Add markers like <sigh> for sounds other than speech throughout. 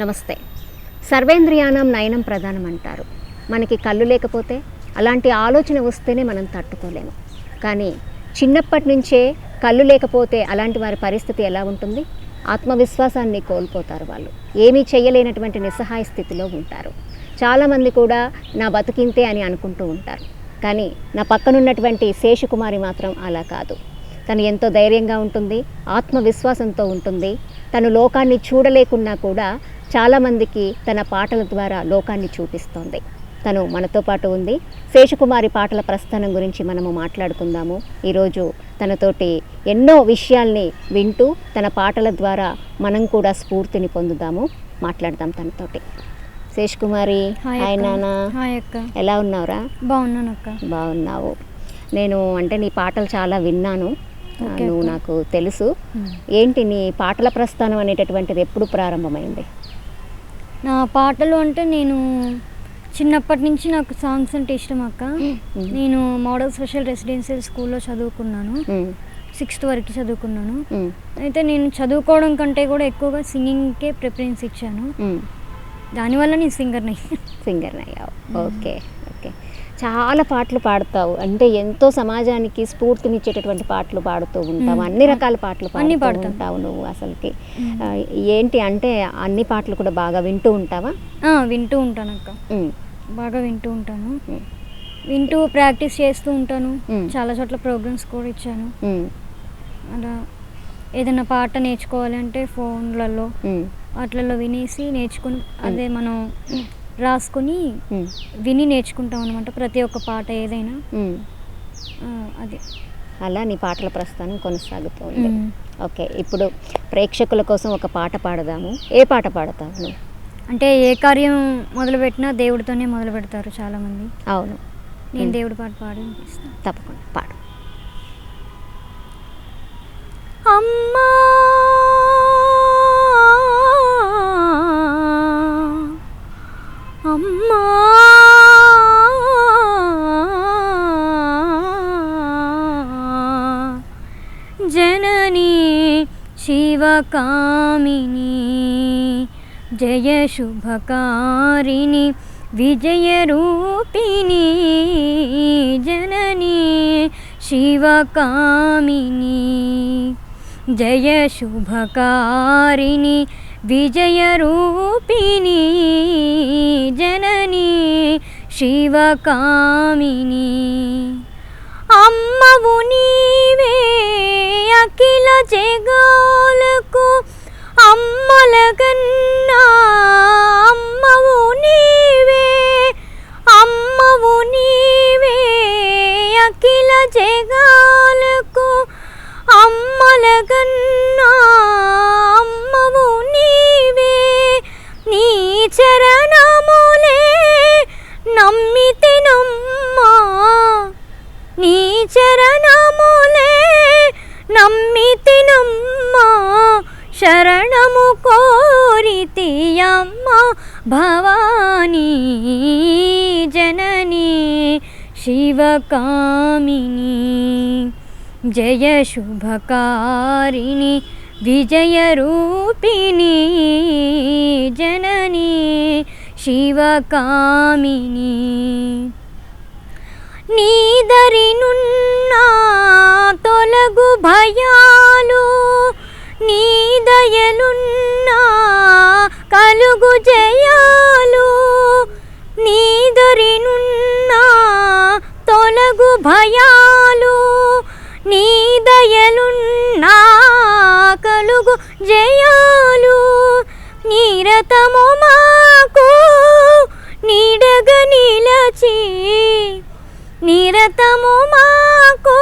నమస్తే. సర్వేంద్రియానం నయనం ప్రధానం అంటారు మనకి కళ్ళు లేకపోతే అలాంటి ఆలోచన వస్తేనే మనం తట్టుకోలేము. కానీ చిన్నప్పటి నుంచే కళ్ళు లేకపోతే అలాంటి వారి పరిస్థితి ఎలా ఉంటుంది? ఆత్మవిశ్వాసాన్ని కోల్పోతారు వాళ్ళు. ఏమీ చేయలేనటువంటి నిస్సహాయ స్థితిలో ఉంటారు. చాలామంది కూడా నా బతికింతే అని అనుకుంటూ ఉంటారు. కానీ నా పక్కనున్నటువంటి శేషకుమారి మాత్రం అలా కాదు. తను ఎంతో ధైర్యంగా ఉంటుంది ఆత్మవిశ్వాసంతో ఉంటుంది. తను లోకాన్ని చూడలేకున్నా కూడా చాలామందికి తన పాటల ద్వారా లోకాన్ని చూపిస్తోంది. తను మనతో పాటు ఉంది. శేషకుమారి పాటల ప్రస్థానం గురించి మనము మాట్లాడుకుందాము. ఈరోజు తనతోటి ఎన్నో విషయాల్ని వింటూ తన పాటల ద్వారా మనం కూడా స్ఫూర్తిని పొందుదాము. మాట్లాడదాం తనతోటి. శేషకుమారి హాయ్ అక్క. నాన్న హాయ్ అక్క. ఎలా ఉన్నావురా? బాగున్నాను అక్క. బాగున్నావు. నేను అంటే నీ పాటలు చాలా విన్నాను. నువ్వు. నాకు తెలుసు. ఏంటి నీ పాటల ప్రస్థానం అనేటటువంటిది ఎప్పుడు ప్రారంభమైంది? నా పాటలు అంటే నేను చిన్నప్పటి నుంచి నాకు సాంగ్స్ అంటే ఇష్టం అక్క. నేను మోడల్ స్పెషల్ రెసిడెన్షియల్ స్కూల్లో చదువుకున్నాను. సిక్స్త్ వరకు చదువుకున్నాను. అయితే నేను చదువుకోవడం కంటే కూడా ఎక్కువగా సింగింగ్కే ప్రిఫరెన్స్ ఇచ్చాను. దానివల్ల నేను సింగర్ని. సింగర్ అయ్యావు. Okay okay. చాలా పాటలు పాడతావు. అంటే ఎంతో సమాజానికి స్ఫూర్తినిచ్చేటటువంటి పాటలు పాడుతూ ఉంటావు. అన్ని రకాల పాటలు అన్ని పాడుతూ. ఉంటావు నువ్వు అసలుకి. ఏంటి అంటే అన్ని పాటలు కూడా బాగా వింటూ ఉంటావా? వింటూ ఉంటాను అక్క. బాగా వింటూ ఉంటాను. వింటూ ప్రాక్టీస్ చేస్తూ ఉంటాను. చాలా చోట్ల ప్రోగ్రామ్స్ కూడా ఇచ్చాను. అలా ఏదైనా పాట నేర్చుకోవాలి అంటే ఫోన్లలో వాటిలలో వినేసి నేర్చుకుని అదే మనం రాసుకొని విని నేర్చుకుంటాం అనమాట ప్రతి ఒక్క పాట ఏదైనా. అది. అలా నీ పాటల ప్రస్థానం కొనసాగుతూ ఉంది మ్మ్. ఓకే ఇప్పుడు ప్రేక్షకుల కోసం ఒక పాట పాడదాము. ఏ పాట పాడతావు నువ్వు? అంటే ఏ కార్యం మొదలుపెట్టినా దేవుడితోనే మొదలు పెడతారు చాలామంది. అవును. నేను. దేవుడి పాట పాడి తప్పకుండా పాడు. అమ్మా! శివకామిని జయ శుభకారిణి విజయరూపిణి జననీ శివకామిని జయ శుభకారిణి విజయరూపిణి జననీ శివకామిని అమ్మవు నీవే అఖిల జగాలకు అమ్మల కన్నా అమ్మవు నీవే అమ్మవు నీవే. అఖిల జగాలకు అమ్మల కన్నా అమ్మవు నీవే నీ చరణములే నమ్మితినమ్మా నీ చరణ నమ్మితినమ్మా శరణము కోరితియమ్మ భవానీ జననీ శివకామిని జయ శుభకారిణి విజయరూపిణి జననీ శివకామిని. నీదరినున్నా తొలగు భయాలు నీదయలున్నా కలుగు జయాలు నీదరినున్నా తొలగు భయాలు నీదయలున్నా కలుగు జయాలు నీరతము మాకు నీడగ నిలచి నిరతము మాకు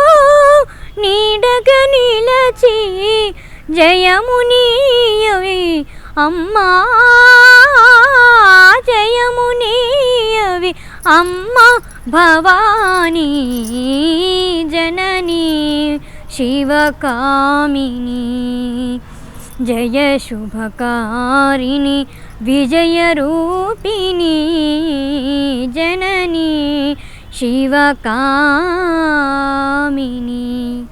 నీడగ నిలచి జయము అమ్మా జయము అమ్మ భవానీ జననీ శివకామిని జయ శుభకారిణి విజయరూపిణి జననీ శివకామిని.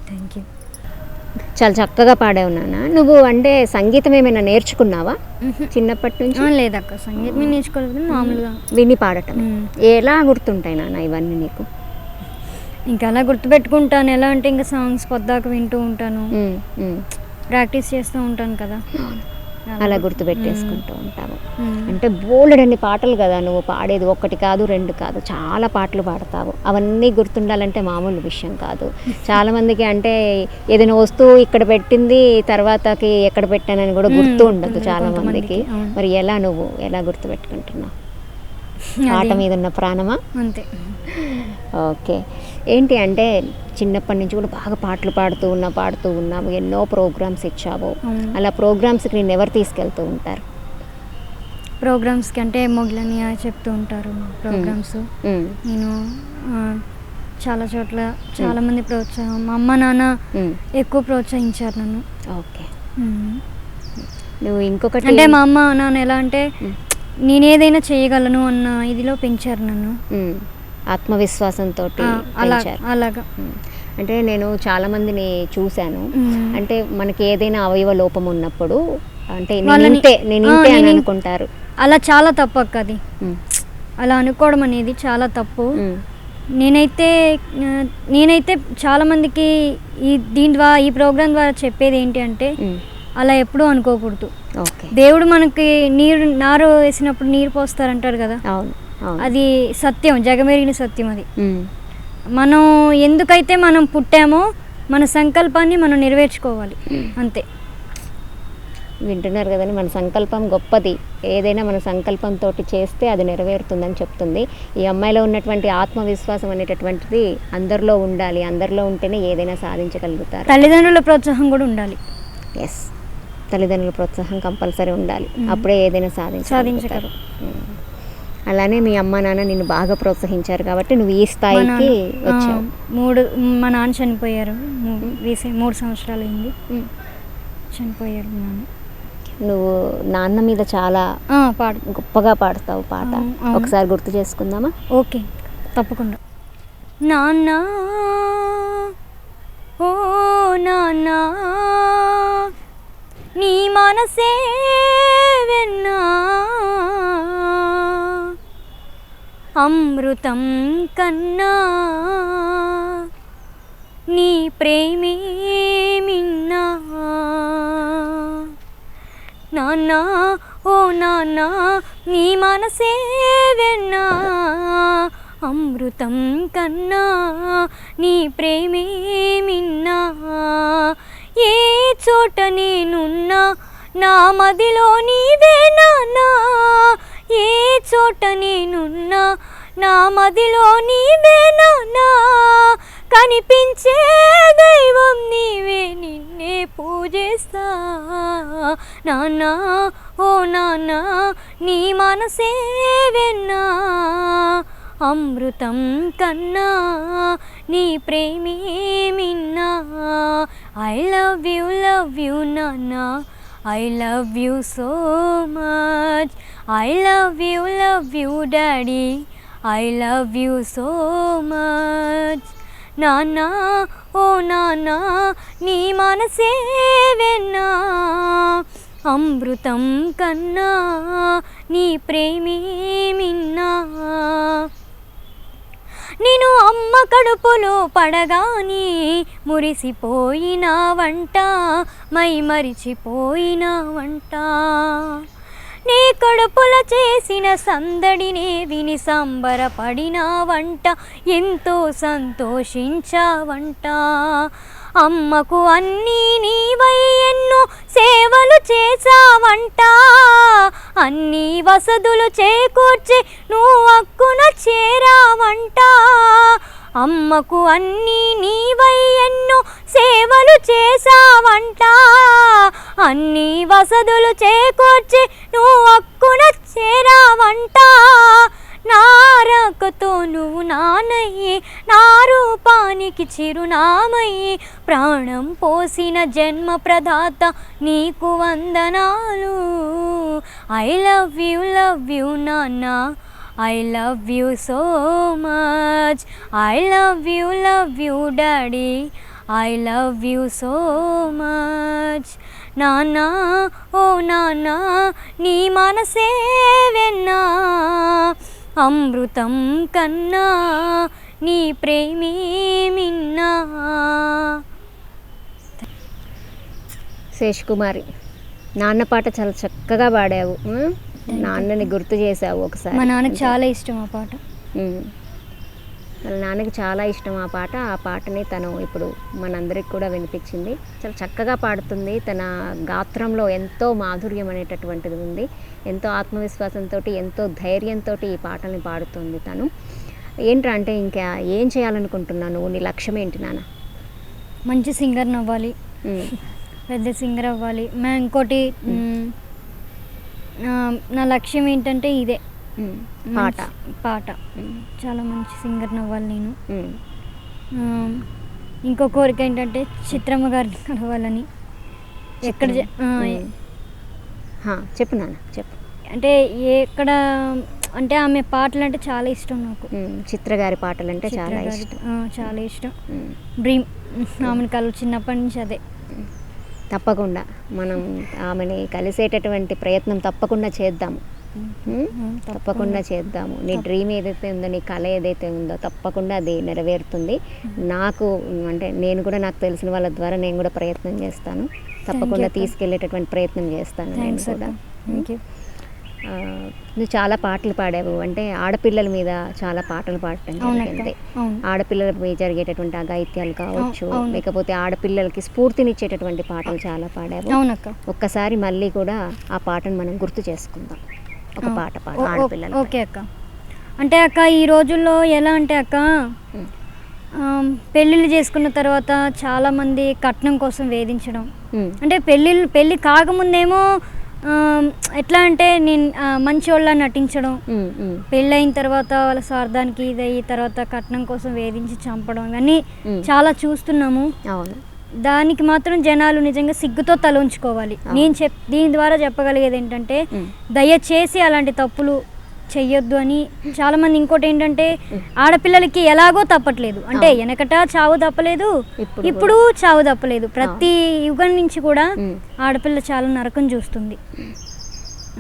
థ్యాంక్ యూ చాలా చక్కగా పాడావు నాన్న. నువ్వు అంటే సంగీతం ఏమైనా నేర్చుకున్నావా. చిన్నప్పటి నుంచి లేదక్క. సంగీతం నేర్చుకోలేదు మామూలుగా. విని పాడటం. ఎలా గుర్తుంటాయి నాన్న ఇవన్నీ నీకు? ఇంకా అలా గుర్తుపెట్టుకుంటాను. ఎలా అంటే ఇంకా సాంగ్స్ పొద్దాక వింటూ ఉంటాను. ప్రాక్టీస్ చేస్తూ ఉంటాను కదా. అలా గుర్తుపెట్టేసుకుంటూ ఉంటావు మ్. అంటే బోలెడన్ని పాటలు కదా నువ్వు పాడేది ఒక్కటి కాదు రెండు కాదు చాలా పాటలు పాడతావు అవన్నీ గుర్తుండాలంటే మామూలు విషయం కాదు చాలా మందికి అంటే ఏదైనా వస్తువు ఇక్కడ పెట్టింది తర్వాతకి ఎక్కడ పెట్టానని కూడా గుర్తు. ఉండదు ఉంటుంది చాలా కొంతమందికి, మందికి అవును. మరి ఎలా నువ్వు ఎలా గుర్తుపెట్టుకుంటున్నావు అది. మీద ఉన్న ప్రాణమా? అంతే. ఓకే. ఏంటి అంటే చిన్నప్పటి నుంచి కూడా బాగా పాటలు పాడుతూ ఉన్నా పాడుతూ ఉన్నావు ఎన్నో ప్రోగ్రామ్స్ ఇచ్చావు. అలా ప్రోగ్రామ్స్కి నేను ఎవరు తీసుకెళ్తూ ఉంటారు? ప్రోగ్రామ్స్కి అంటే మొగ్లని చెప్తూ ఉంటారు ప్రోగ్రామ్స్. నేను చాలా చోట్ల చాలా మంది ప్రోత్సాహం మా అమ్మ నాన్న ఎక్కువ ప్రోత్సహించారు నన్ను. ఓకే. నువ్వు ఇంకొకటి అంటే మా అమ్మ నాన్న ఎలా అంటే. నేను ఏదైనా చేయగలను అన్న ఇదిలో పెంచారు నన్ను. ఆత్మవిశ్వాసంతో అలాగా. మ్, అంటే నేను చాలా మందిని చూశాను. అంటే మనకి ఏదైనా అవయవ లోపం ఉన్నప్పుడు అంటే నేను ఇంతే అని అనుకుంటారు. అలా చాలా తప్పు అక్క అది. అలా అనుకోవడం అనేది చాలా తప్పు. నేనైతే నేనైతే చాలా మందికి ఈ దీని ద్వారా ఈ ప్రోగ్రాం ద్వారా చెప్పేది ఏంటి అంటే అలా ఎప్పుడూ అనుకోకూడదు. దేవుడు మనకి నీరు నారు వేసినప్పుడు నీరు పోస్తారంటారు కదా? అవును అది సత్యం జగమెరిగిన సత్యం అది. మనం ఎందుకైతే మనం పుట్టామో మన సంకల్పాన్ని మనం నెరవేర్చుకోవాలి. అంతే. వింటున్నారు కదండి మన సంకల్పం గొప్పది. ఏదైనా మన సంకల్పంతో చేస్తే అది నెరవేరుతుందని చెప్తుంది. ఈ అమ్మాయిలో ఉన్నటువంటి ఆత్మవిశ్వాసం అనేటటువంటిది అందరిలో ఉండాలి. అందరిలో ఉంటేనే ఏదైనా సాధించగలుగుతారు. తల్లిదండ్రుల ప్రోత్సాహం కూడా ఉండాలి. ఎస్ తల్లిదండ్రుల ప్రోత్సాహం కంపల్సరీ ఉండాలి. అప్పుడే ఏదైనా సాధించగలుగుతారు. సాధించగలరు. అలానే మీ అమ్మ నాన్న నిన్ను బాగా ప్రోత్సహించారు కాబట్టి నువ్వు ఈ స్థాయికి వచ్చావు. మూడు మా నాన్న చనిపోయారు. మూడు సంవత్సరాలు అయింది. చనిపోయారు నాన్న. నువ్వు నాన్న మీద చాలా పాడు. గొప్పగా పాడతావు పాట. ఒకసారి గుర్తు చేసుకుందామా? ఓకే తప్పకుండా. నాన్న ఓ నాన్న నీ మనసే వెన్నా. అమృతం కన్నా. నీ ప్రేమే మిన్నా. నాన్న ఓ నాన్నా నీ మనసే వెన్నా. అమృతం కన్నా నీ ప్రేమే మిన్నా. ఏ చోట నేనున్నా నా మదిలో నీవే నాన్నా. ఏ చోట నేనున్నా నా మదిలో నీవే నాన్నా. కనిపించే దైవం నీవే నిన్నే పూజిస్తా. నానా ఓ నానా నీ మనసే వెన్నా. అమృతం కన్నా నీ ప్రేమేమిన్నా? I love you love you నాన్నా. I love you so much I love you love you daddy I love you so much నాన్న ఓ నాన్న నీ మనసే వెన్నా. అమృతం కన్నా నీ ప్రేమేమిన్నా? నేను అమ్మ కడుపులో పడగాని మురిసిపోయిన వంట మై మరిచిపోయిన వంట నీ కడుపుల చేసిన సందడినే విని సంబరపడిన వంట ఎంతో సంతోషించావంట. అమ్మకు అన్నీ నీవై ఎన్నో సేవలు చేసావంట అన్ని వసతులు చేకూర్చి నువ్వు అక్కున చేరావంట. అమ్మకు అన్నీ నీవై ఎన్నో సేవలు చేసావంట అన్ని వసతులు చేకూర్చి నువ్వు అక్కున చేరావంట. నారకతో నువ్వు నానయ్యి నా రూపానికి చిరునామయ్యే ప్రాణం పోసిన జన్మ ప్రదాత నీకు వందనాలు. I love you love you నాన్న. I love you so much I love you love you daddy I love you so much నానా ఓ నానా నీ మనసే వెన్నా. అమృతం కన్నా నీ ప్రేమే మిన్నా. శేష్ కుమారి నాన్న పాట చాలా చక్కగా పాడావు? నాన్నని గుర్తు చేసావు ఒకసారి. మా నాన్నకి చాలా ఇష్టం ఆ పాట. వాళ్ళ నాన్నకి చాలా ఇష్టం ఆ పాట. ఆ పాటని తను ఇప్పుడు మనందరికి కూడా వినిపించింది. చాలా చక్కగా పాడుతుంది. తన గాత్రంలో ఎంతో మాధుర్యం అనేటటువంటిది ఉంది. ఎంతో ఆత్మవిశ్వాసంతో ఎంతో ధైర్యంతో ఈ పాటల్ని పాడుతుంది తను. ఏంట్రా అంటే ఇంకా ఏం చేయాలనుకుంటున్నావు నువ్వు? నీ లక్ష్యం ఏంటి నాన్న? మంచి సింగర్ అవ్వాలి. పెద్ద సింగర్ అవ్వాలి. మా ఇంకోటి నా- లక్ష్యం ఏంటంటే ఇదే. పాట. పాట. చాలా మంచి సింగర్ అవ్వాలి నేను. ఇంకో కోరిక ఏంటంటే చిత్రమ్మ గారిని కలవాలని ఎక్కడ చెప్పు నాన్న చెప్పు. అంటే ఎక్కడ అంటే ఆమె పాటలు అంటే చాలా ఇష్టం నాకు. చిత్ర గారి పాటలు అంటే చాలా ఇష్టం. చాలా ఇష్టం. డ్రీమ్ ఆమెను కల చిన్నప్పటి నుంచి అదే. తప్పకుండా మనం ఆమెని కలిసేటటువంటి ప్రయత్నం తప్పకుండా చేద్దాము. తప్పకుండా. చేద్దాము. నీ డ్రీమ్ ఏదైతే ఉందో నీ కళ ఏదైతే ఉందో తప్పకుండా అది నెరవేరుతుంది. నాకు అంటే నేను కూడా నాకు తెలిసిన వాళ్ళ ద్వారా నేను కూడా ప్రయత్నం చేస్తాను. తప్పకుండా. తీసుకెళ్ళేటటువంటి ప్రయత్నం చేస్తాను నేను కూడా. నువ్వు చాలా పాటలు పాడావు. అంటే ఆడపిల్లల మీద చాలా పాటలు పాడటం జరిగింది. అవును. ఆడపిల్లలపై జరిగేటటువంటి అఘాయిత్యాలు కావచ్చు. లేకపోతే ఆడపిల్లలకి స్ఫూర్తినిచ్చేటటువంటి పాటలు చాలా పాడావు. ఒక్కసారి మళ్ళీ కూడా ఆ పాటను మనం గుర్తు చేసుకుందాం. ఒక పాట ఆడపిల్లలు ఓకే అక్క. అంటే అక్క ఈ రోజుల్లో ఎలా అంటే అక్క పెళ్ళిళ్ళు చేసుకున్న తర్వాత చాలామంది కట్నం కోసం వేధించడం అంటే పెళ్ళిళ్ళు పెళ్ళి కాకముందేమో ఎట్లా అంటే నేను ఆ, మంచోళ్ళ నటించడం. ఉమ్, ఉమ్, పెళ్ళైన తర్వాత వాళ్ళ స్వార్థానికి ఇదయ్యి తర్వాత కట్నం కోసం వేధించి చంపడం ఇవన్నీ. చాలా చూస్తున్నాము. దానికి మాత్రం జనాలు నిజంగా సిగ్గుతో తల ఉంచుకోవాలి. అవును. నేను చెప్ దీని ద్వారా చెప్పగలిగేది ఏంటంటే దయచేసి అలాంటి తప్పులు చెయ్యొద్దు అని చాలా మంది ఇంకోటి ఏంటంటే ఆడపిల్లలకి ఎలాగో తప్పట్లేదు. అంటే. వెనకట చావు తప్పలేదు ఇప్పుడు చావు తప్పలేదు. ప్రతి యుగం నుంచి కూడా ఆడపిల్ల చాలా నరకం చూస్తుంది.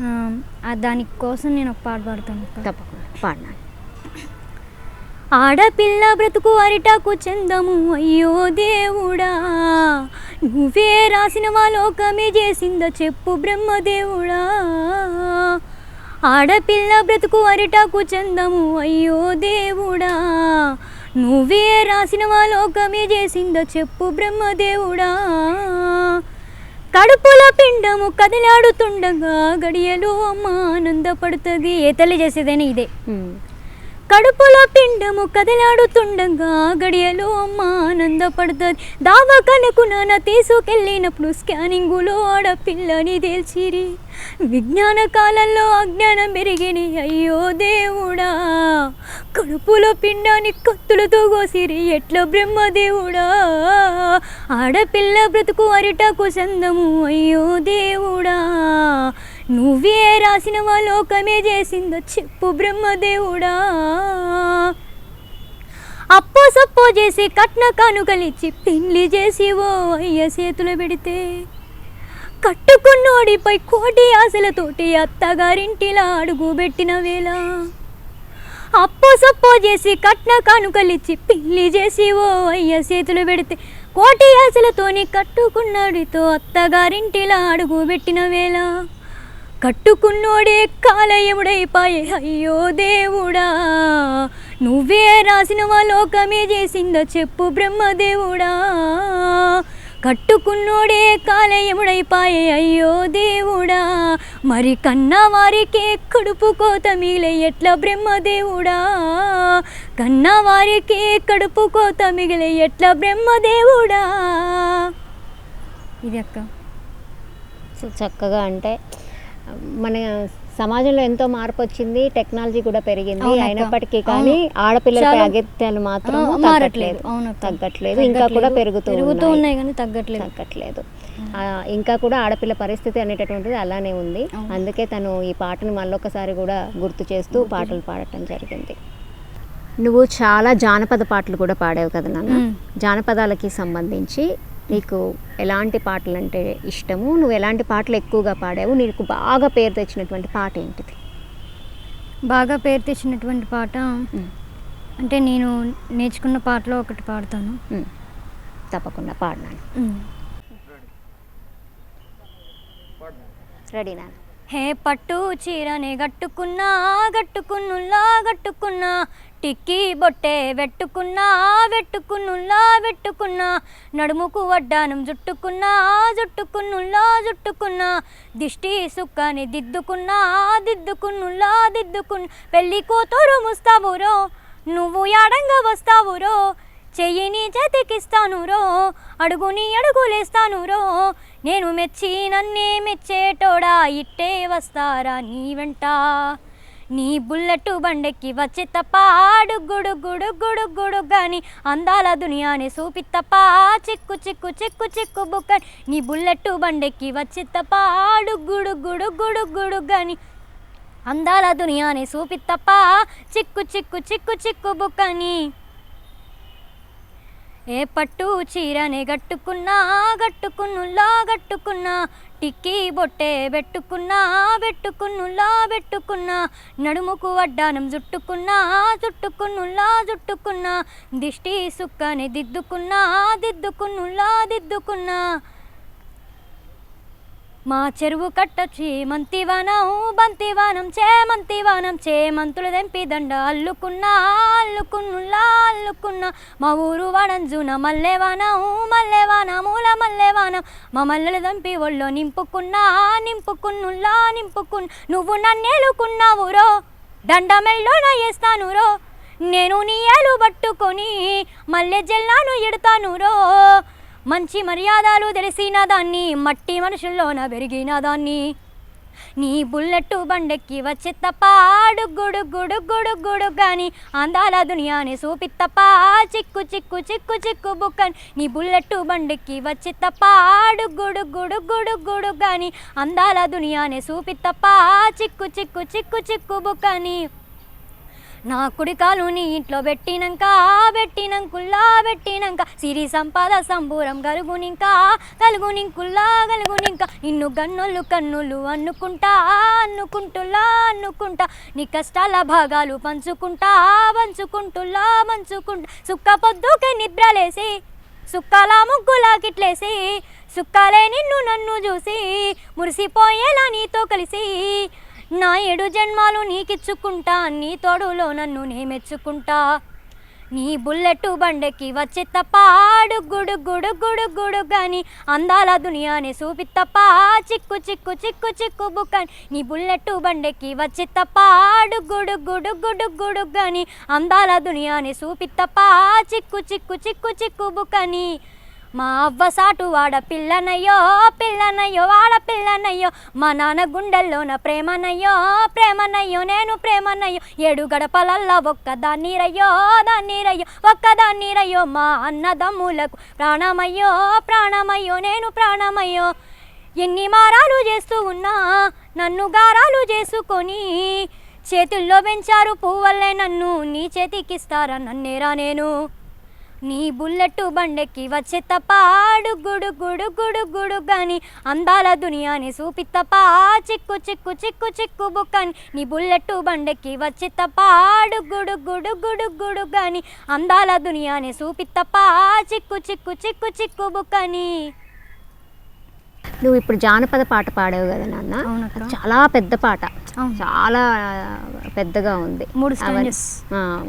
ఆ, ఆ దాని కోసం నేను ఒక పాట పాడతాను. తప్పకుండా. పాడినా? ఆడపిల్ల బ్రతుకు అరిటాకు చందము అయ్యో దేవుడా! నువ్వే రాసిన లోకమే చేసిందా చెప్పు బ్రహ్మదేవుడా! ఆడపిల్ల బ్రతుకు అరిటాకు చందము అయ్యో దేవుడా. నువ్వే రాసిన లోకమే చేసిందా చెప్పు బ్రహ్మదేవుడా. కడుపుల పిండము కదిలాడుతుండగా గడియలు అమ్మ ఆనందపడుతుంది. ఏ తల్లి చేసేదైనా ఇదే. కడుపులో పిండము కదలాడుతుండగా గడియలో అమ్మ ఆనందపడుతుంది. దావకనకు నాన్న తీసుకెళ్ళినప్పుడు స్కానింగులో ఆడపిల్లని తేల్చిరి. విజ్ఞాన కాలంలో అజ్ఞానం పెరిగిని అయ్యో దేవుడా. కడుపులో పిండాన్ని కత్తులతో కోసిరి ఎట్ల బ్రహ్మదేవుడా ఆడపిల్ల బ్రతుకు అరిటకు చందము అయ్యో దేవుడా. నువ్వే రాసిన లోకమే చేసిందో చెప్పు బ్రహ్మదేవుడా అప్పో సప్పో చేసి కట్న కానుకలిచ్చి పిండ్లి చేసి ఓ అయ్య చేతులు పెడితే కట్టుకున్నోడిపై కోటి ఆశలతోటి అత్తగారింటిలా అడుగు పెట్టిన వేళ. అప్పో సప్పో చేసి కట్న కానుకలిచ్చి పెళ్ళి చేసి ఓ అయ్య చేతులు పెడితే కోటి ఆశలతోని కట్టుకున్నాడితో అత్తగారింటిలా అడుగు పెట్టిన వేళ. కట్టుకున్నోడే కాలయముడైపాయే అయ్యో దేవుడా. నువ్వే రాసిన లోకమే చేసిందో చెప్పు బ్రహ్మదేవుడా. కట్టుకున్నోడే కాలయముడైపాయే అయ్యో దేవుడా! మరి కన్నా వారికే కడుపు కోత మిగిలే ఎట్లా బ్రహ్మదేవుడా కన్నా వారికే కడుపు కోత మిగిలే ఎట్లా బ్రహ్మదేవుడా ఇది అక్క. సో చక్కగా అంటే మన సమాజంలో ఎంతో మార్పు వచ్చింది టెక్నాలజీ కూడా పెరిగింది. అయినప్పటికీ కానీ ఆడపిల్లలపై చాలా- అగత్యాలు మాత్రం తగ్గట్లేదు. తగ్గట్లేదు. ఇంకా కూడా పెరుగుతూ ఉన్నాయి. కానీ తగ్గట్లేదు. తగ్గట్లేదు. ఇంకా కూడా ఆడపిల్ల పరిస్థితి అనేటటువంటిది అలానే ఉంది. అందుకే తను ఈ పాటను మళ్ళొకసారి కూడా గుర్తు చేస్తూ పాటలు పాడటం జరిగింది. నువ్వు చాలా జానపద పాటలు కూడా పాడావు కదా నాన్న. జానపదాలకి సంబంధించి నీకు ఎలాంటి పాటలు అంటే ఇష్టము నువ్వు ఎలాంటి పాటలు ఎక్కువగా పాడావు నీకు బాగా పేరు తెచ్చినటువంటి పాట ఏంటిది బాగా పేరు తెచ్చినటువంటి పాట. అంటే నేను నేర్చుకున్న పాటలో ఒకటి పాడతాను. తప్పకుండా పాడినాను మ్మ్. రెడీ నాన్న హే పట్టు చీరనే గట్టుకున్నా గట్టుకున్నులా గట్టుకున్నా టిక్కీ బొట్టే వెట్టుకున్నా వెట్టుకున్నుల్లా వెట్టుకున్నా. నడుముకు వడ్డానం జుట్టుకున్నా జుట్టుకున్నుల్లా జుట్టుకున్నా. దిష్టి సుక్కని దిద్దుకున్నా దిద్దుకున్నుల్లా దిద్దుకున్నా పెళ్ళి కూతురు ముస్తావురో నువ్వు యాడంగా వస్తావురో. చెయ్యిని చేతికిస్తాను రో అడుగుని అడుగులేస్తాను రో నేను మెచ్చి నన్నే మెచ్చేటోడా ఇట్టే వస్తారా నీ వెంట. నీ బుల్లెట్ బండెక్కి వచ్చి తప్ప అడుగుడు గుడు గుడు గుడు గాని అందాల దునియాని చూపి తప్ప చిక్కు చిక్కు చిక్కు చిక్కు బుక్క. నీ బుల్లెట్ బండెక్కి వచ్చి తప్ప అడుగుడు గుడు గుడు గుడు గాని అందాల దునియాని చూపి తప్ప చిక్కు చిక్కు చిక్కు చిక్కు బుక్కని ఏ పట్టు చీరనే గట్టుకున్నా గట్టుకున్నులా గట్టుకున్నా టిక్కీ బొట్టే పెట్టుకున్నా పెట్టుకున్నులా పెట్టుకున్నా నడుముకు వడ్డానం జుట్టుకున్నా జుట్టుకున్నులా జుట్టుకున్నా దిష్టి సుక్కని దిద్దుకున్నా దిద్దుకున్నులా దిద్దుకున్నా. మా చెరువు కట్టొచ్చి మంతివనం బంతివనం చేమంతివనం చేమంతులు దెంపి దండ అల్లుకున్నా అల్లుకున్నులా అల్లుకున్నా. మా ఊరు వడంజున మల్లెవనం మూల మల్లెవనం మా మల్లెలు దంపి ఒళ్ళో నింపుకున్నా నింపుకున్నులా నింపుకున్. నువ్వు నన్నేలుకున్నావురో దండమెల్లోన వేస్తాను రో నేను నీ ఏలు పట్టుకొని మల్లె జల్లాను ఎడతాను రో మంచి మర్యాదలు తెలిసిన దాన్ని మట్టి మనుషుల్లోన పెరిగిన దాన్ని. నీ బుల్లెట్టు బండెక్కి వచ్చే తప్ప గుడు గుడు గుడు గుడు కానీ అందాల దునియాని చూపి తప్ప చిక్కు చిక్కు చిక్కు చిక్కు బుక్కని నీ బుల్లెట్టు బండెక్కి వచ్చే తప్ప గుడు గుడు గుడు గుడు కానీ అందాల దునియాని చూపి తప్ప చిక్కు చిక్కు చిక్కు చిక్కు బుక్కని. నా కుడికాలు నీ ఇంట్లో పెట్టినాక పెట్టినంకుల్లా పెట్టినాక. సిరి సంపద సంబూరం గలుగునింకా గలుగునింకుల్లా గలుగునింకా. నిన్ను గన్నులు కన్నులు అన్నుకుంటా అన్నుకుంటుల్లా అన్నుకుంటా. నీ కష్టాల భాగాలు పంచుకుంటా పంచుకుంటులా పంచుకుంటా. సుక్క పొద్దుకే నిద్రలేసి సుక్కల ముగ్గులా కిట్లేసి సుక్కలే నిన్ను నన్ను చూసి మురిసిపోయేలా నీతో కలిసి నా ఏడు జన్మాలు నీకిచ్చుకుంటా నీ తోడులో నన్ను నే మెచ్చుకుంటా నీ బుల్లెట్ బండెక్కి వచ్చే తప్ప గుడు గుడు గుడు గుడు గాని అందాల దునియాని చూపి చిక్కు చిక్కు చిక్కు చిక్కు బుకాని నీ బుల్లెట్ బండెక్కి వచ్చే తప్ప గుడు గుడు గుడు గుడు గాని అందాల దునియాని చూపి చిక్కు చిక్కు చిక్కు చిక్కు బుకాని మా అవ్వ సాటు వాడ పిల్లనయ్యో పిల్లనయ్యో వాడ పిల్లనయ్యో మా నాన్న గుండెల్లోన ప్రేమనయ్యో ప్రేమనయ్యో నేను ప్రేమనయ్యో ఏడు గడపలల్లా ఒక్క దాన్నీరయ్యో దాన్నీరయ్యో ఒక్క దాన్నీరయ్యో మా అన్నదమ్ములకు ప్రాణమయ్యో ప్రాణమయ్యో నేను ప్రాణమయ్యో. ఎన్ని మారాలు చేస్తూ ఉన్నా నన్ను గారాలు చేసుకొని చేతుల్లో పెంచారు పువ్వల్లే నన్ను నీ చేతికిస్తారా నన్నేరా నేను? నీ బుల్లెట్టు బండెక్కి వచ్చే తప్ప గుడు గుడు గుడు గుడు గాని. అందాల దునియాని చూపి చిక్కు చిక్కు చిక్కు చిక్కు బుక్కని. నీ బుల్లెట్టు బండెక్కి వచ్చే తప్ప గుడు గుడు గుడు గుడు గాని. అందాల దునియాని చూపి చిక్కు చిక్కు చిక్కు చిక్కు బుక్కని. నువ్వు ఇప్పుడు జానపద పాట పాడావు కదా నాన్న? చాలా పెద్ద పాట. చాలా పెద్దగా ఉంది.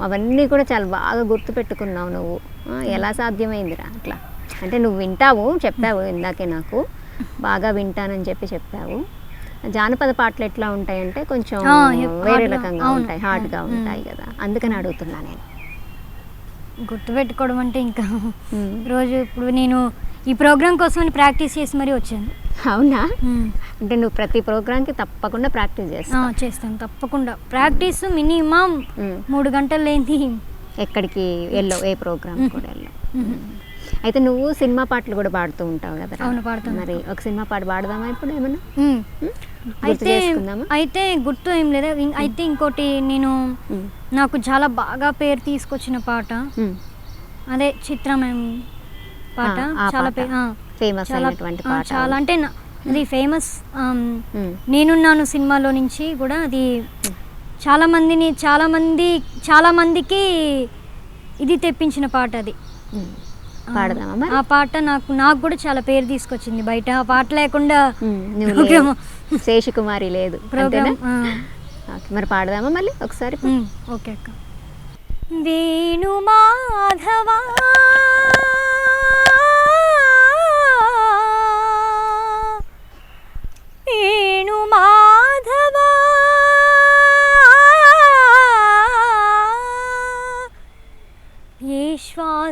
అవన్నీ- కూడా చాలా బాగా గుర్తు పెట్టుకున్నావు నువ్వు. ఎలా సాధ్యమైందిరా అట్లా? అంటే నువ్వు వింటావు చెప్పావు ఇందాకే నాకు. బాగా వింటానని చెప్పి చెప్పావు. జానపద పాటలు ఎట్లా ఉంటాయంటే కొంచెం వేరే రకంగా. ఉంటాయి హార్డ్గా. ఉంటాయి కదా. అందుకని అడుగుతున్నా నేను. గుర్తుపెట్టుకోవడం అంటే ఇంకా. రోజు ఇప్పుడు నేను ఈ ప్రోగ్రామ్ కోసం ప్రాక్టీస్ చేసి మరీ వచ్చాను. అవునా. అంటే నువ్వు ప్రతి ప్రోగ్రామ్కి తప్పకుండా ప్రాక్టీస్ ఆ, చేస్తావు చేస్తాను తప్పకుండా. Practice minimum. మూడు గంటలు లేని ఎక్కడికి వెళ్ళవు ఏ ప్రోగ్రామ్ కూడా వెళ్ళవు. అయితే నువ్వు సినిమా పాటలు కూడా పాడుతూ ఉంటావు కదా అవును, పాడుతాను. మరి ఒక సినిమా పాట పాడదామా ఇప్పుడు ఏమన్నా? అయితే అయితే గుర్తు ఏం లేదు? అయితే ఇంకోటి నేను. నాకు చాలా బాగా పేరు తీసుకొచ్చిన పాట. అదే చిత్రమేం పాట చాలా ఫేమస్ అయినటువంటి పాట చాలా అంటే అది ఫేమస్ ఉమ్. నేనున్నాను సినిమాలో నుంచి కూడా అది చాలా మందిని చాలా మంది చాలా మందికి ఇది తెప్పించిన పాట అది. ఉమ్. ఆ, పాడదామా మరి? ఆ పాట నాకు నాకు కూడా చాలా పేరు తీసుకొచ్చింది. బయట ఆ పాట లేకుండా. శేషకుమారి లేదు. <laughs> మరి పాడదామా మళ్ళీ ఒకసారి? ఓకే అక్క. వేణు మాధవా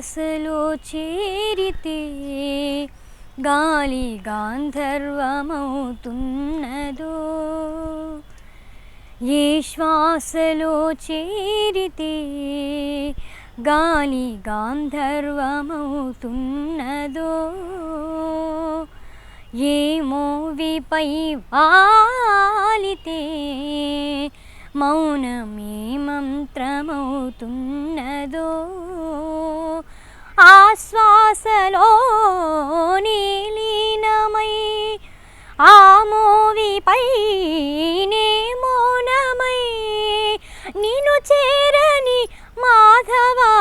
శ్వాసలో చేరితే గాలి గాంధర్వమవుతున్నదో? ఏ శ్వాసలో చేరితే గాలి గాంధర్వమవుతున్నదో? ఏ మోవిపై వాలితే మౌనమే మంత్రమవుతున్నదో? ఆశ్వాసలో నీలీనమై ఆ మోవిపై నే మౌనమై నిను చేరని మాధవా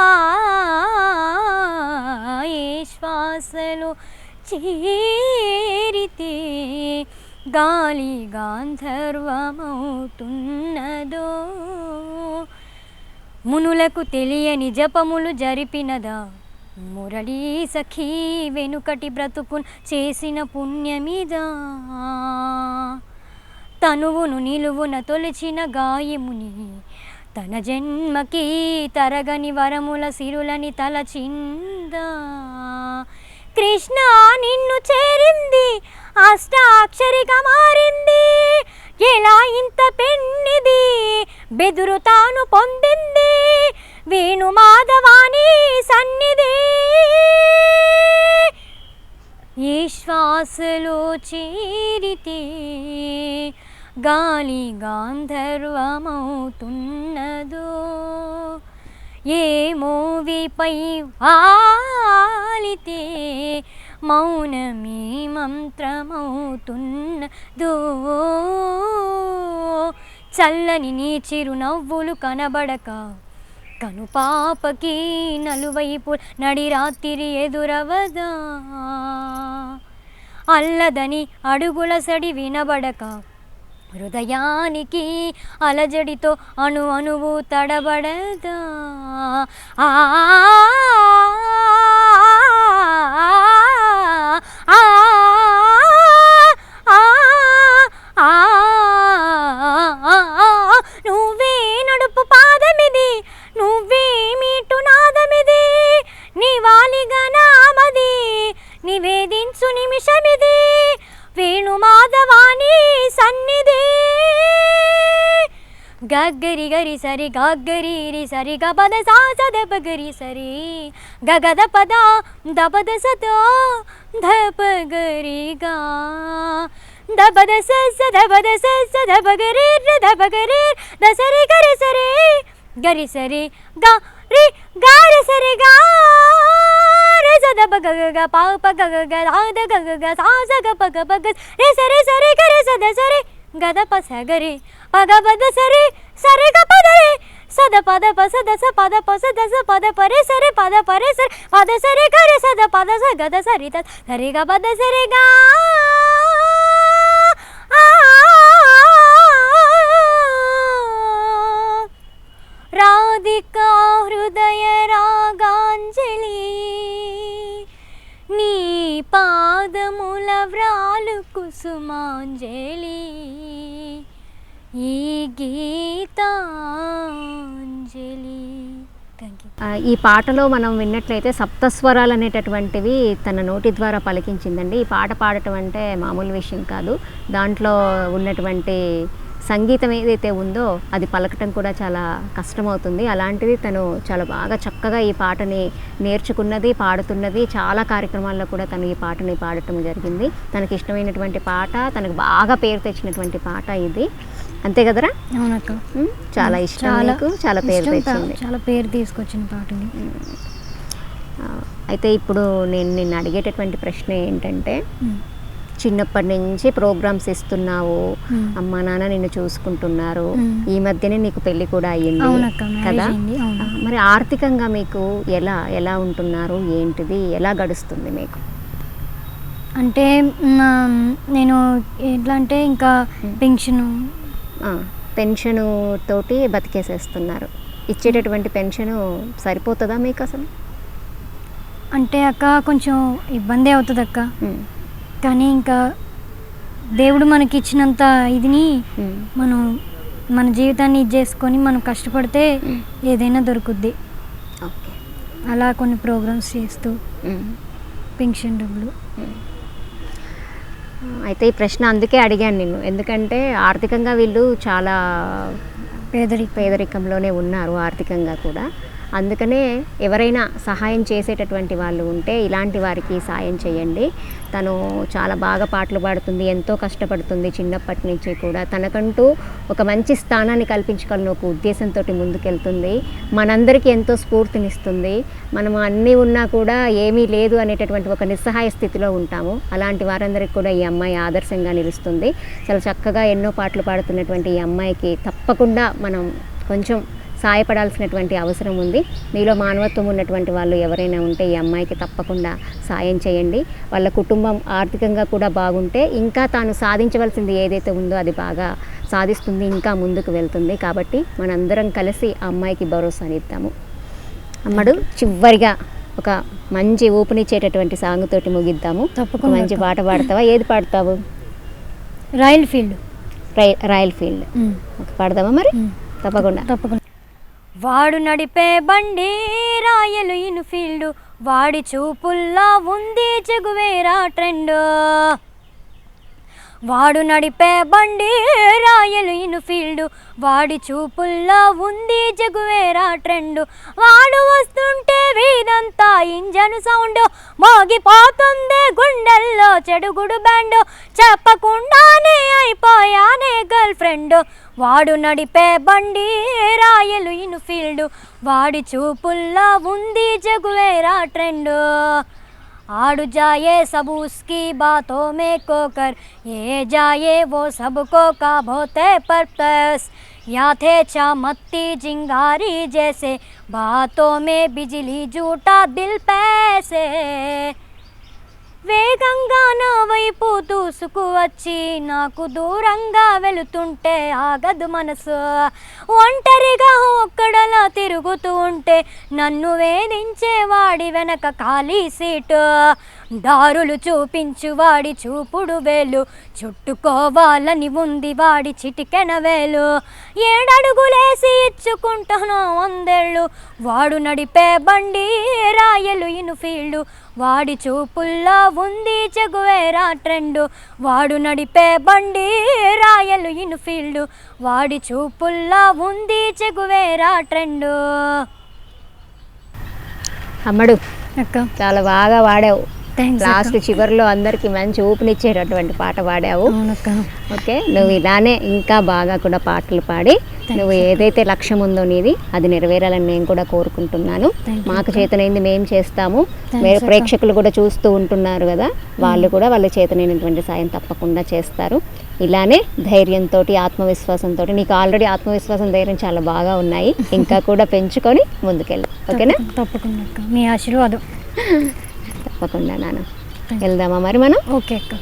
ఏ శ్వాసలో చేరితే గాలి గాంధర్వమవుతున్నదో. మునులకు తెలియని జపములు జరిపినదా? మురళీ సఖీ వెనుకటి బ్రతుకున్ చేసిన పుణ్యమిదా. తనువును నిలువున తొలిచిన గాయముని తన జన్మకి తరగని వరముల సిరులని తలచిందా. కృష్ణ నిన్ను చేరింది అష్టాక్షరిగా మారింది ఎలా ఇంత పెన్నిది బెదురు తాను పొందింది వేణు మాధవాని సన్నిధి. ఏ శ్వాసలో చేరితే గాలి గాంధర్వమవుతున్నదో. ఏ మోవిపై వాలితే మౌనమే మంత్రమవుతున్నదో. చల్లని నీ చిరునవ్వులు కనబడక కనుపాపకి నలువైపు నడి రాత్రి ఎదురవదా? అల్లదని అడుగుల సడి వినబడక హృదయానికి అలజడితో అణు అణువు తడబడదా? ఆ, గగ్గరి రి సరి గపద సా సదప గరి సరి గగద పద దపద సద ధప గరి గా దపద స దపద స దప గరి ర దప గరి ద సరి గరి సరి గరి సరి గా రి గా రి సరి గా రే స దప గ గ గ పా ప గ గ గ దా ద గ గ గ సా స గ ప గ ప గ రే సరి సరి గరి స సద పద ప సద స పద ప స ద పద పరే సరే పద పరే సరే పద సరే కరే సద పద స గద సరి త సరి గ పద సరి గా ఆ రాధికా హృదయ రాగాంజలి నీ పాదముల వ్రాలు కుసుమాంజలి ఈ గీతాంజలి. ఈ పాటలో మనం విన్నట్లయితే సప్తస్వరాలు అనేటటువంటివి తన నోటి ద్వారా పలికించిందండి. ఈ పాట పాడటం అంటే మామూలు విషయం కాదు. దాంట్లో ఉన్నటువంటి సంగీతం ఏదైతే ఉందో అది పలకటం కూడా చాలా కష్టమవుతుంది. అలాంటిది తను చాలా బాగా చక్కగా ఈ పాటని నేర్చుకున్నది పాడుతున్నది. చాలా కార్యక్రమాల్లో కూడా తను ఈ పాటని పాడటం జరిగింది. తనకి ఇష్టమైనటువంటి పాట తనకు బాగా పేరు తెచ్చినటువంటి పాట ఇది. అంతే కదరా? అవునక్క. చాలా ఇష్టం నీకు చాలా పేరు తెచ్చింది. చాలా పేరు తీసుకొచ్చిన పాటని. అయితే ఇప్పుడు నేను నిన్ను అడిగేటటువంటి ప్రశ్న ఏంటంటే. చిన్నప్పటి నుంచి ప్రోగ్రామ్స్ ఇస్తున్నావు. మ్మ్. అమ్మ నాన్న నిన్ను చూసుకుంటున్నారు. ఈ మధ్యనే నీకు పెళ్ళి కూడా అయ్యింది. కదా? మరి ఆర్థికంగా మీకు ఎలా ఎలా ఉంటున్నారు? ఏంటిది? ఎలా గడుస్తుంది మీకు? అంటే నేను ఎట్లా అంటే ఇంకా పెన్షన్. పెన్షన్ తోటి బతికేసేస్తున్నారు. ఇచ్చేటటువంటి పెన్షన్ సరిపోతుందా మీకు అసలు? అంటే అక్క కొంచెం ఇబ్బంది అవుతుంది అక్క. కానీ ఇంకా దేవుడు మనకి ఇచ్చినంత ఇదిని. మనం మన జీవితాన్ని ఇది చేసుకొని మనం కష్టపడితే ఏదైనా దొరుకుద్ది. ఓకే. అలా కొన్ని ప్రోగ్రామ్స్ చేస్తూ. పెన్షన్ డబ్బులు. అయితే ఈ ప్రశ్న అందుకే అడిగాను నిన్ను. ఎందుకంటే ఆర్థికంగా వీళ్ళు చాలా పేదరిక. పేదరికంలోనే ఉన్నారు ఆర్థికంగా కూడా. అందుకనే ఎవరైనా సహాయం చేసేటటువంటి వాళ్ళు ఉంటే ఇలాంటి వారికి సాయం చేయండి. తను చాలా బాగా పాటలు పాడుతుంది ఎంతో కష్టపడుతుంది చిన్నప్పటి నుంచి కూడా. తనకంటూ ఒక మంచి స్థానాన్ని కల్పించుకోవాలని ఒక ఉద్దేశంతో ముందుకెళ్తుంది. మనందరికీ ఎంతో స్ఫూర్తినిస్తుంది. మనం అన్నీ ఉన్నా కూడా ఏమీ లేదు అనేటటువంటి ఒక నిస్సహాయ స్థితిలో ఉంటాము. అలాంటి వారందరికీ కూడా ఈ అమ్మాయి ఆదర్శంగా నిలుస్తుంది. చాలా చక్కగా ఎన్నో పాటలు పాడుతున్నటువంటి ఈ అమ్మాయికి తప్పకుండా మనం కొంచెం సాయపడాల్సినటువంటి అవసరం ఉంది. మీలో మానవత్వం ఉన్నటువంటి వాళ్ళు ఎవరైనా ఉంటే ఈ అమ్మాయికి తప్పకుండా సాయం చేయండి. వాళ్ళ కుటుంబం ఆర్థికంగా కూడా బాగుంటే ఇంకా తాను సాధించవలసింది ఏదైతే ఉందో అది బాగా సాధిస్తుంది ఇంకా ముందుకు వెళ్తుంది. కాబట్టి మనందరం కలిసి ఆ అమ్మాయికి భరోసానిద్దాము అమ్మడు చివరిగా ఒక మంచి ఊపునిచ్చేటటువంటి సాంగ్ తోటి ముగిద్దాము. తప్పకుండా మంచి. పాట పాడతావా? ఏది పాడతావు? Royal Field. Royal Field. పాడదామా మరి? తప్పకుండా. తప్పకుండా. వాడు నడిపే బండి రాయలు ఇన్ఫీల్డ్ వాడి చూపుల్లా ఉంది జగువేరా ట్రెండ్. వాడు నడిపే బండి రాయలు ఇన్ఫీల్డ్ వాడి చూపుల్లో ఉంది జగువేరా ట్రెండ్ వాడు వస్తుంటే వీధంతా ఇంజన్ సౌండ్ మోగిపోతుంది గుండెల్లో చెడుగుడు బ్యాండ్ చెప్పకుండానే అయిపోయానే గర్ల్ ఫ్రెండ్ వాడు నడిపే బండి రాయలు ఇన్ఫీల్డ్ వాడి చూపుల్లో ఉంది జగువేరా ట్రెండ్ आड़ू जाए सब उसकी बातों में कोकर। ये जाए वो सबको का भोते पैस या थे चमत्ती जिंगारी जैसे। बातों में बिजली जूटा दिल पैसे। వేగంగా నా వైపు దూసుకు వచ్చి నాకు దూరంగా వెళుతుంటే ఆగదు మనసు. ఒంటరిగా ఒక్కడలా తిరుగుతూ ఉంటే నన్ను వేధించే వాడి వెనక ఖాళీ సీటు. దారులు చూపించు వాడి చూపుడు వేలు. చుట్టుకోవాలని ఉంది వాడి చిటికెన వేలు. ఏడడుగులేసి ఇచ్చుకుంటాను వందేళ్ళు. వాడు నడిపే బండి రాయలు ఇన్ఫీల్డ్ వాడి చూపుల్లో ఉంది చెగువేరా ట్రెండ్ వాడు నడిపే బండి రాయలు ఇన్ఫీల్డ్ వాడి చూపుల్లో ఉంది చెగువేరా ట్రెండ్ అమ్మడు అక్క. చాలా బాగా వాడావు. లాస్ట్ చివరిలో అందరికి మంచి ఊపునిచ్చేటటువంటి పాట పాడావు. ఓకే నువ్వు ఇలానే ఇంకా బాగా కూడా పాటలు పాడి నువ్వు ఏదైతే లక్ష్యం ఉందో నీది అది నెరవేరాలని నేను కూడా కోరుకుంటున్నాను. మాకు. చేతనైంది మేము చేస్తాము. అక్క. ప్రేక్షకులు కూడా చూస్తూ ఉంటున్నారు కదా వాళ్ళు కూడా వాళ్ళ చేతనైనటువంటి సాయం తప్పకుండా చేస్తారు. ఇలానే ధైర్యంతో ఆత్మవిశ్వాసంతో నీకు ఆల్రెడీ ఆత్మవిశ్వాసం ధైర్యం చాలా బాగా ఉన్నాయి. <laughs> ఇంకా కూడా పెంచుకొని ముందుకెళ్ళు. ఓకేనా? తప్పకుండా- మీ ఆశీర్వాదం. <laughs> తప్పకుండా నాన్న. వెళ్దామా మరి మనం? ఓకే అక్క.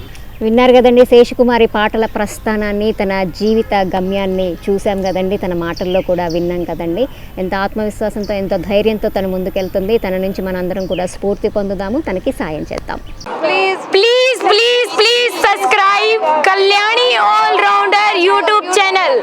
విన్నారు కదండి శేషకుమారి పాటల ప్రస్థానాన్ని తన జీవిత గమ్యాన్ని చూసాం కదండి తన మాటల్లో కూడా విన్నాం కదండి. ఎంత ఆత్మవిశ్వాసంతో ఎంతో ధైర్యంతో తను ముందుకెళ్తుంది తన నుంచి మనందరం కూడా స్ఫూర్తి పొందుదాము తనకి సాయం చేద్దాం. Please please please please subscribe Kalyani all rounder YouTube channel